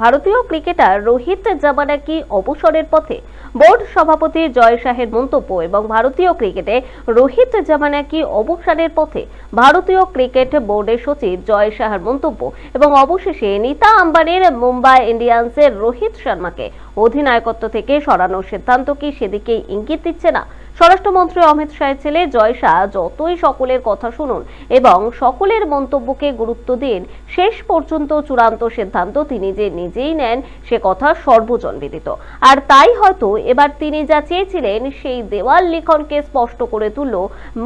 ভারতীয় ক্রিকেটার রোহিত জামানা কি অবসরের পথে? বোর্ড সভাপতি জয় শাহের মন্তব্য এবং ভারতীয় ক্রিকেটে রোহিত জামানা অবসরের পথে? ভারতীয় ক্রিকেট বোর্ডের সচিব জয় শাহের মন্তব্য এবং অবশেষে নীতা আম্বানির মুম্বাই ইন্ডিয়ান্সের রোহিত শর্মাকে। অধিনায়কত্ব থেকে সরানোর সিদ্ধান্ত কি সেদিকেই ইঙ্গিত দিচ্ছে না? স্বরাষ্ট্রমন্ত্রী অমিত শাহের ছেলে জয় শাহ যতই সকলের কথা শুনুন এবং সকলের মন্তব্যকে গুরুত্ব দিন, শেষ পর্যন্ত চূড়ান্ত সিদ্ধান্ত তিনি যে নিজেই নেন সে কথা সর্বজন বিদিত। আর তাই হয়তো এবার তিনি যা চেয়েছিলেন সেই দেওয়াল লিখনকে স্পষ্ট করে তুলল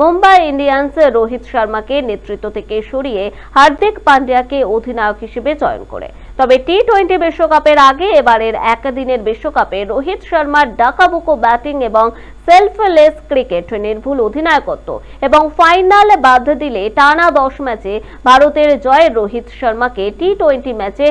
মুম্বাই ইন্ডিয়ান্স রোহিত শর্মাকে নেতৃত্ব থেকে সরিয়ে হার্দিক পান্ডিয়াকে অধিনায়ক হিসেবে চয়ন করে। তবে টি টোয়েন্টি বিশ্বকাপের আগে এবারের একদিনের বিশ্বকাপে রোহিত শর্মার ডাকাবুকো ব্যাটিং এবং সেলফলেস ক্রিকেট নির্ভুল অধিনায়কত্ব এবং ফাইনাল বাদ দিলে টানা দশ ম্যাচে ভারতের জয় রোহিত শর্মাকে টি টোয়েন্টি ম্যাচে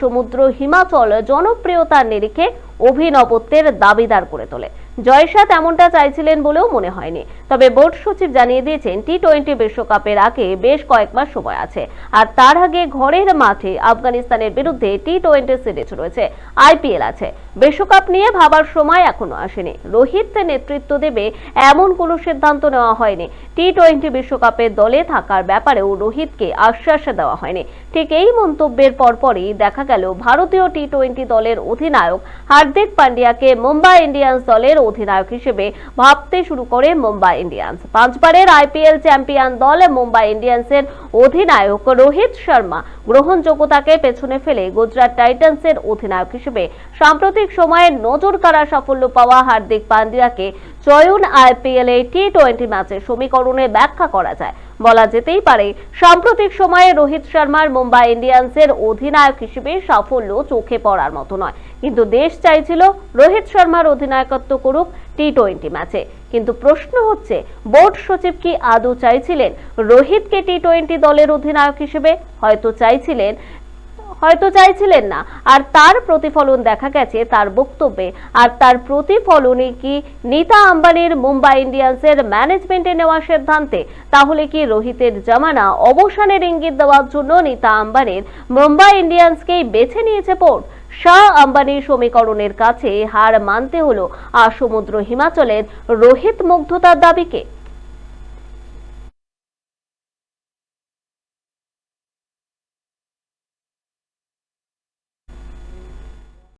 সমুদ্র হিমাচল জনপ্রিয়তার নিরিখে অভিনবত্বের দাবিদার করে তোলে। জয়শা তেমনটা চাইছিলেন বলেও মনে হয়নি। তবে বোর্ড সচিব জানিয়ে দিয়েছেন টি টোয়েন্টি বিশ্বকাপের আগে বেশ কয়েক মাস সময় আছে। আর তার আগে ঘরের মাঠে আফগানিস্তানের বিরুদ্ধে টি টোয়েন্টি সিরিজ রয়েছে আইপিএল আছে। বিশ্বকাপ নিয়ে ভাবার সময় এখনও আসেনি। রোহিত নেতৃত্ব দেবে এমন কোনো সিদ্ধান্ত নেওয়া হয়নি। টি টোয়েন্টি বিশ্বকাপের দলে থাকার ব্যাপারেও রোহিতকে আশ্বাস দেওয়া হয়নি। ঠিক এই মন্তব্যের পরপরই দেখা গেল, ভারতীয় টি টোয়েন্টি দলের অধিনায়ক হার্দিক পান্ডিয়াকে মুম্বাই ইন্ডিয়ান্স দলের অধিনায়ক হিসেবে ভাবতে শুরু করে মুম্বাই ইন্ডিয়ান্স। পাঁচবারের আইপিএল চ্যাম্পিয়ন দল মুম্বাই ইন্ডিয়ান্সের অধিনায়ক রোহিত শর্মা গ্রহণযোগ্যতাকে পেছনে ফেলে গুজরাট টাইটান্সের অধিনায়ক হিসেবে সাম্প্রতিক সময়ে নজর কাড়া সাফল্য পাওয়া হার্দিক পান্ডিয়াকে চয়ন আইপিএল এ টি টোয়েন্টি ম্যাচের সমীকরণে ব্যাখ্যা করা যায়। বলা যেতেই পারে। সাম্প্রতিক সময়ে রোহিত শর্মার মুম্বাই ইন্ডিয়ান্সের অধিনায়ক হিসেবে সাফল্য চোখে পড়ার মতো নয়। কিন্তু দেশ চাইছিল রোহিত শর্মার অধিনায়কত্ব করুক টি টোয়েন্টি ম্যাচে। কিন্তু প্রশ্ন হচ্ছে, বোর্ড সচিব কি আদৌ চাইছিলেন রোহিতকে টি টোয়েন্টি দলের অধিনায়ক হিসেবে? হয়তো চাইছিলেন হয়তো চাইছিলেন না। আর তার প্রতিফলন দেখা গেছে তার বক্তব্যে। আর তার প্রতিফলনে কি নীতা আম্বানির মুম্বাই ইন্ডিয়ান্সের ম্যানেজমেন্টে নেওয়া সিদ্ধান্তে? তাহলে কি রোহিতের জামানা অবসানের ইঙ্গিত দেওয়ার জন্য নীতা আম্বানির মুম্বাই ইন্ডিয়ান্সকেই বেছে নিয়েছে পোর্ট শাহ আম্বানির সমীকরণের কাছে হার মানতে হলো। আর সমুদ্র হিমাচলের রোহিত মুগ্ধতার দাবিকে।